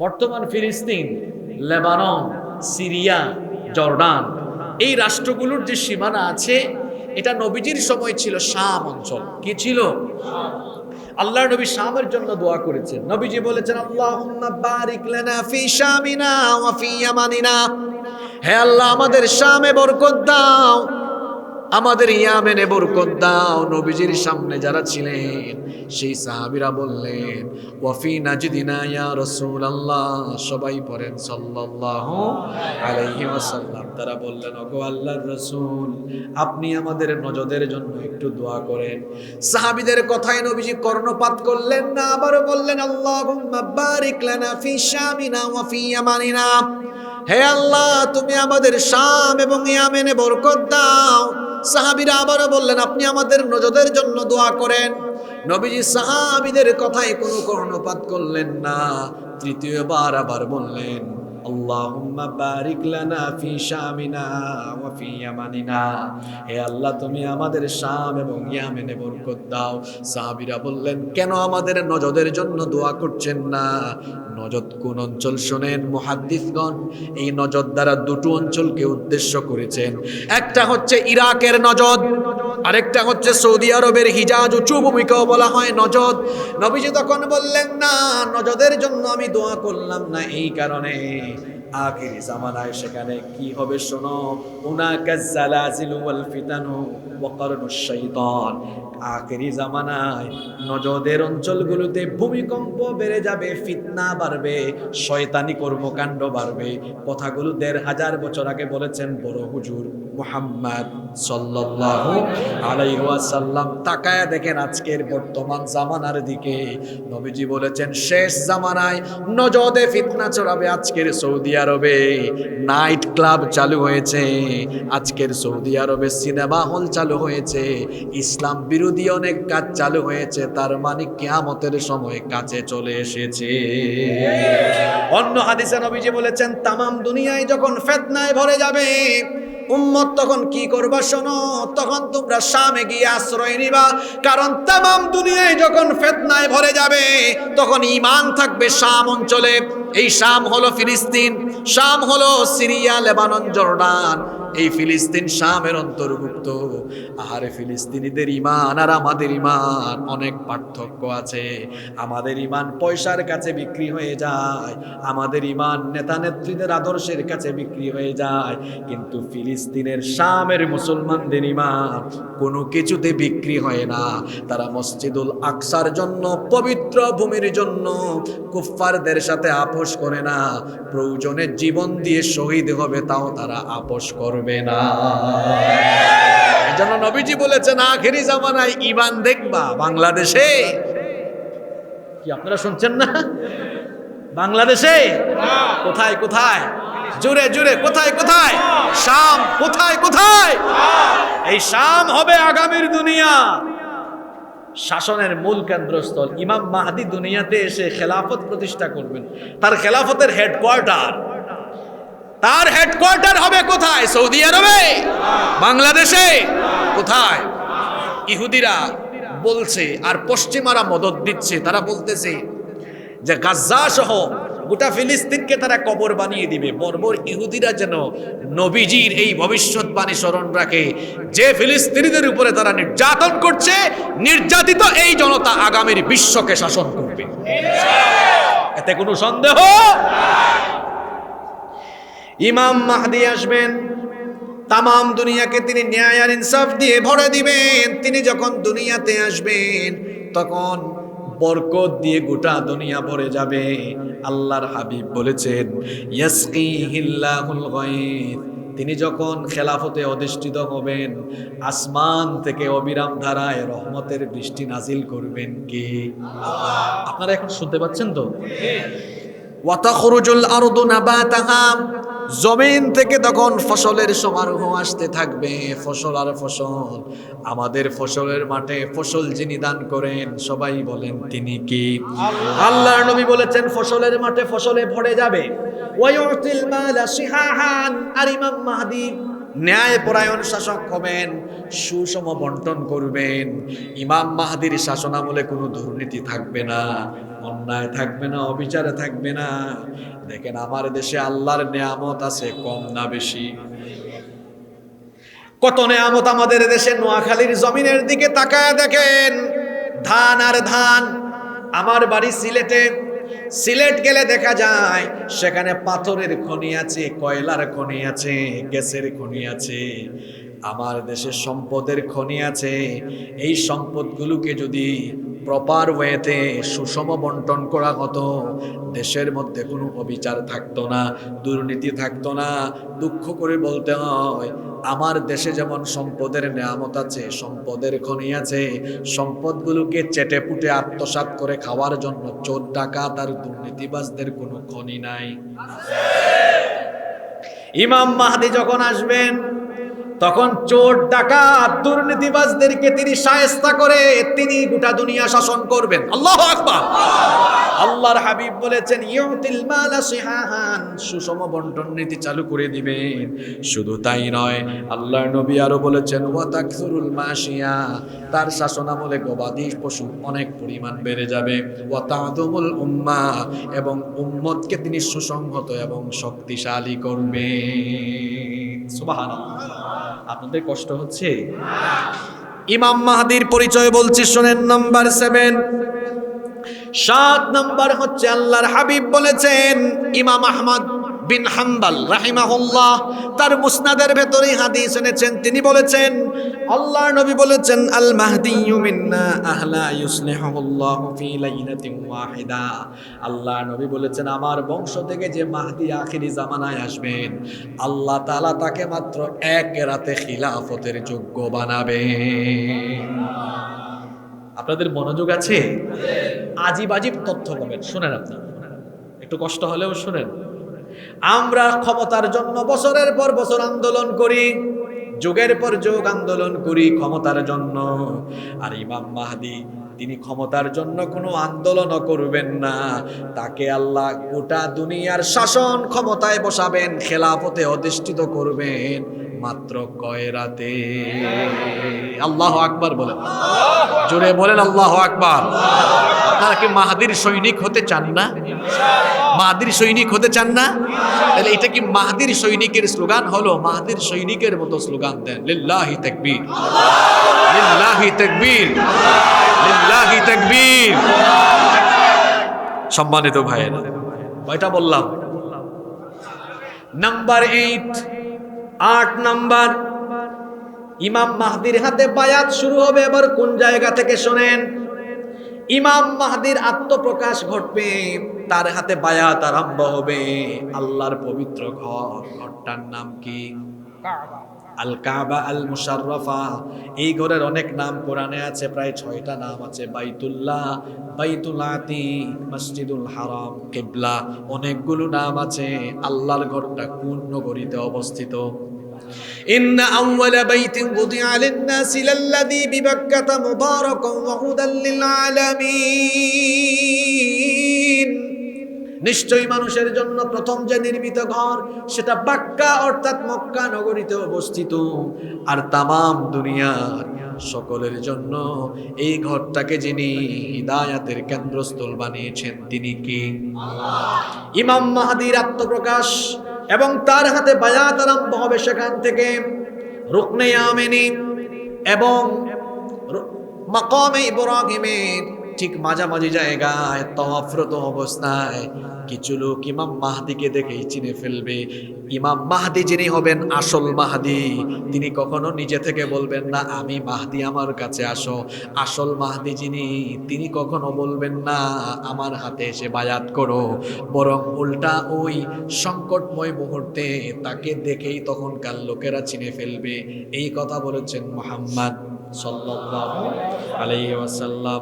বর্তমান ফিলিস্তিন, Lebanon, Syria, Jordan, এই রাষ্ট্রগুলোর যে সীমানা আছে, এটা নবীজির সময় ছিল শাম অঞ্চল। কি ছিল? আল্লাহ নবী শামের জন্য দোয়া করেছেন। নবীজি বলেছেন, আল্লাহুম্মা বারিক লানা ফি শামিনা ওয়া ফি ইয়ামানিনা। হে আল্লাহ, আমাদের শামে বরকত দাও। আমাদের ইয়ামেনে বরকত দাও নবীজির সামনে যারা ছিলেন। সেই সাহাবিরা বললেন, ওয়াফি নাজদিনা ইয়া রাসূলুল্লাহ। সবাই পড়েন, সাল্লাল্লাহু আলাইহি ওয়াসাল্লাম। তারা বললেন, ওগো আল্লাহর রাসূল, আপনি আমাদের নজদের জন্য একটু দোয়া করেন। সাহাবীদের কথায় নবীজি কর্ণপাত করলেন না, আবারও বললেন, আল্লাহুম্মা বারিক লানা ফি শামিনা ওয়া ফি ইয়ামানিনা। হে আল্লাহ, তুমি আমাদের শাম এবং ইয়ামেনে বরকত দাও। সাহাবীরা আবারও বললেন, আপনি আমাদের নজরের জন্য দোয়া করেন। নবীজি সাহাবিদের কথায় কোনো কর্ণপাত করলেন না। তৃতীয়বার আবার বললেন আল্লাহুম্মা বারিক লানা ফি শামিনা ওয়া ফি হে আল্লাহ, তুমি আমাদের শাম এবং ইয়ামেনে বরকত দাও। সাহাবীরা বললেন, কেন আমাদের নজদের জন্য দোয়া করছেন না? নজদ কোন অঞ্চল শোনেন মুহাদ্দিসগণ? এই নজদ দ্বারা দুটো অঞ্চলকে উদ্দেশ্য করেছেন। একটা হচ্ছে ইরাকের নজদ আরেকটা হচ্ছে সৌদি আরবের হিজাজ উঁচু ভূমিকাও বলা হয় নজদ। নবীজি তখন বললেন, না, নজদের জন্য আমি দোয়া করলাম না এই কারণে। আখিরি জামানায় সেখানে কি হবে শোনো? উনাকা জালাজিলু ওয়াল ফিতানু ওয়া কারনুশ শাইতান আখেরি জামানায় নজদের অঞ্চলগুলোতে ভূমিকম্প বেড়ে যাবে, ফিতনা বাড়বে, শয়তানি কর্মকাণ্ড বাড়বে। কথাগুলো দেড় হাজার বছর আগে বলেছেন বড় হুজুর। মুহাম্মদ সাল্লাল্লাহু আলাইহি ওয়াসাল্লাম তাকায় দেখেন আজকের বর্তমান জামানার দিকে। নবীজি বলেছেন, শেষ জামানায় নজদে ফিতনা ছড়াবে আজকের সৌদি আরবে। নাইট ক্লাব চালু হয়েছে, আজকের সৌদি আরবে সিনেমা হল চালু হয়েছে, ইসলাম বিরোধী অনেক কাজ চালু হয়েছে, তার মানে কিয়ামতের সময় কাছে চলে এসেছে। অন্য হাদিসে নবীজি বলেছেন, তামাম দুনিয়ায় যখন ফেতনায় ভরে যাবে উম্মত তখন কি করবা শোনো? তখন তোমরা শামে গিয়ে আশ্রয় নিবা। কারণ তাম দুনিয়ায় যখন ফেতনায় ভরে যাবে, তখন ইমান থাকবে শাম অঞ্চলে। এই শাম হলো ফিলিস্তিন, শাম হলো সিরিয়া, লেবানন, জর্ডান। এই ফিলিস্তিন শামের অন্তর্ভুক্ত। আহারে ফিলিস্তিনিদের ইমান আর আমাদের ইমান অনেক পার্থক্য আছে। আমাদের ইমান পয়সার কাছে বিক্রি হয়ে যায়, আমাদের ইমান নেতা নেত্রীদের আদর্শের কাছে বিক্রি হয়ে যায়। কিন্তু ফিলিস্তিনের শামের মুসলমানদের ইমান কোনো কিছুতে বিক্রি হয় না। তারা মসজিদুল আকসার জন্য, পবিত্র ভূমির জন্য কুফফারদের সাথে আপোষ করে না। প্রয়োজনে জীবন দিয়ে শহীদ হবে তাও তারা আপোষ করবে না। এজন্য নবীজি বলেছেন, আখেরি জামানায় ইমান দেখবা, বাংলাদেশে। কি আপনারা শুনছেন না? বাংলাদেশে? কোথায় কোথায়? জুড়ে জুড়ে, কোথায় কোথায়? শাম, কোথায় কোথায়? এই শাম হবে আগামীর দুনিয়া। শাসনের মূল কেন্দ্রস্থল। ইমাম মাহাদি দুনিয়াতে এসে খেলাফত প্রতিষ্ঠা করবেন। তার খেলাফতের হেডকোয়ার্টার তার হেডকোয়ার্টার হবে কোথায়? সৌদি আরবে? বাংলাদেশে? কোথায়? ইহুদিরা বলছে আর পশ্চিমারা মদত দিচ্ছে। তারা বলতেছে যে গাজ্জা সহ গোটা ফিলিস্তিনকে তারা কবর বানিয়ে দিবে। বর্বর ইহুদিরা যেন নবীজির এই ভবিষ্যৎবাণী স্মরণ রাখে। যে ফিলিস্তিনিদের উপরে তারা নির্যাতন করছে, নির্যাতিত এই জনতা আগামীর বিশ্বকে শাসন করবে। এতে কোনো সন্দেহ? ইমাম মাহদি আসবেন তামাম দুনিয়াকে তিনি ন্যায় আর ইনসাফ দিয়ে ভরে দিবেন। তিনি যখন দুনিয়াতে আসবেন তখন বরকত দিয়ে গোটা দুনিয়া ভরে যাবে। আল্লাহর হাবিব বলেছেন তিনি যখন খেলাফতে অধিষ্ঠিত হবেন আসমান থেকে অবিরাম ধারায় রহমতের বৃষ্টি নাজিল করবেন কে? আপনারা এখন শুনতে পাচ্ছেন তো? ওয়াতাখরুজুল আরদু নাবাতাহা। জমিন থেকে তখন ফসলের সমারোহ আসতে থাকবে, ফসল আর ফসল। আমাদের ফসলের মাঠে ফসল যিনি দান করেন, সবাই বলেন তিনি কি? আল্লাহ নবী বলেছেন, ফসলের মাঠে ফসলে ভরে যাবে। আর ইমাম ন্যায় পরায়ণ শাসক হবেন, সুষম বন্টন করবেন। ইমাম মাহাদির শাসনামলে কোনো দুর্নীতি থাকবে না। অন্যায় থাকবে না, অবিচারে থাকবে না। দেখেন, আমার দেশে আল্লাহর নেয়ামত আছে, কম না বেশি। কত নেয়ামত আমাদের দেশে নোয়াখালীর জমিনের দিকে তাকায় দেখেন, ধান আর ধান। আমার বাড়ি সিলেটে, সিলেট গেলে দেখা যায়, সেখানে পাথরের খনি আছে, কয়লার খনি আছে, গ্যাসের খনি আছে। আমার দেশে সম্পদের খনি আছে। এই সম্পদগুলোকে যদি প্রপার ওয়েতে সুষম বন্টন করা হতো। দেশের মধ্যে কোনো অবিচার থাকতো না, দুর্নীতি থাকতো না, দুঃখ করে বলতে হয়, আমার দেশে যেমন সম্পদের নেয়ামত আছে, সম্পদের খনি আছে, সম্পদগুলোকে চেটে পুটে আত্মসাৎ করে খাওয়ার জন্য চোর ডাকাত আর দুর্নীতিবাজদের কোনো খনি নাই। ইমাম মাহাদি যখন আসবেন তখন চোর, ডাকাত, দুর্নীতিবাজদেরকে তিনি সায়স্তা করে তিনি গোটা দুনিয়া শাসন করবেন। আল্লাহ আকবার। আল্লাহর হাবিব বলেছেন, ইউতিল মালা সিহাহান সুষম বন্টন নীতি চালু করে দিবেন। শুধু তাই নয়, আল্লাহর নবী আরও বলেছেন, ওয়া তাকসুরুল মাশিয়া তার শাসন আমলে গবাদি পশু অনেক পরিমাণ বেড়ে যাবে। ওয়া তাদুমুল উম্মা এবং উম্মতকে তিনি সুসংহত এবং শক্তিশালী করবেন। সুবহানাল্লাহ। আপনাদের কষ্ট হচ্ছে? ইমাম মাহাদির পরিচয় বলছি, শোনেন, নাম্বার সেভেন সাত নাম্বার হচ্ছে আল্লাহর হাবিব বলেছেন, ইমাম আহমদ বিন হাম্বাল রাহিমাহুল্লাহ, তার মুসনাদের ভেতরে হাদিস এনেছেন। তিনি বলেছেন, আল্লাহর নবী বলেছেন, আল মাহদি মিন্না আহলা ইউসলিহুল্লাহু ফি লাইলাতিন ওয়াহিদা। আল্লাহর নবী বলেছেন, আমার বংশ থেকে যে মাহদি আখিরি জামানায় আসবেন, আল্লাহ তাআলা তাকে মাত্র এক রাতে খিলাফতের যোগ্য বানাবেন আপনাদের মনোযোগ আছে? আজিব আজিব তথ্য পাবেন। শোনেন আপনি একটু কষ্ট হলেও শোনেন। আমরা ক্ষমতার জন্য বছরের পর বছর আন্দোলন করি, যুগের পর যুগ আন্দোলন করি ক্ষমতার জন্য। আর ইমাম মাহাদি, তিনি ক্ষমতার জন্য কোনো আন্দোলনও করবেন না। তাকে আল্লাহ গোটা দুনিয়ার শাসন ক্ষমতায় বসাবেন, খেলাফতে অধিষ্ঠিত করবেন মাত্র কয় রাতে? আল্লাহ আকবার বলেন। জোরে বলেন আল্লাহ আকবার। আপনারা কি মাহাদির সৈনিক হতে চান না? মাহাদির সৈনিক হতে চান না? তাহলে এটা কি মাহাদির সৈনিকের স্লোগান? হলো মাহাদির সৈনিকের মতো স্লোগান দেন। লিল্লাহি তাকবীর। লিল্লাহি তাকবীর। লিল্লাহি তাকবীর। সম্মানিত ভাইয়েরা, কয়টা বললাম? নাম্বার এইট, আট নাম্বার। ইমাম মাহদির হাতে বায়াত শুরু হবে। এবার কোন জায়গা থেকে শোনেন? ইমাম মাহাদির আত্মপ্রকাশ ঘটবে তার হাতে বায়াত আরম্ভ হবে। আল্লাহর পবিত্র ঘর ঘরটার নাম কি? আল কাবা। আল মুশাররফা এই ঘরের অনেক নাম কোরআনে আছে প্রায় ছয়টা নাম আছে। বাইতুল্লাহ বাইতুল আতি মসজিদুল হারাম কিবলা অনেকগুলো নাম আছে। আল্লাহর ঘরটা কোন নগরীতে অবস্থিত? إن أول بيت وضع للناس للذي ببكة مباركا وهدى للعالمين নিশ্চয়ই মানুষের জন্য প্রথম যে নির্মিত ঘর সেটা বাক্কা অর্থাৎ মক্কা নগরীতে অবস্থিত আর তামাম দুনিয়ার সকলের জন্য এই ঘরটাকে যিনি হিদায়াতের কেন্দ্রস্থল বানিয়েছেন তিনি কি ইমাম মাহাদির আত্মপ্রকাশ এবং তার হাতে বায়াত আরম্ভ হবে সেখান থেকে। রুকনে আমেনি এবং মাকামে ইব্রাহিমের ঠিক মাঝামাঝি জায়গায় তওয়াফরত অবস্থায় কিছু লোক ইমাম মাহাদিকে দেখেই চিনে ফেলবে। ইমাম মাহাদি যিনি হবেন আসল মাহাদি, তিনি কখনো নিজে থেকে বলবেন না, আমি মাহাদি, আমার কাছে আসো। আসল মাহাদি যিনি, তিনি কখনো বলবেন না, আমার হাতে এসে বায়াত করো। বরং উল্টা ওই সংকটময় মুহূর্তে তাকে দেখেই তখনকার লোকেরা চিনে ফেলবে। এই কথা বলেছেন মোহাম্মদ সাল্লাল্লাহু আলাইহি ওয়াসাল্লাম।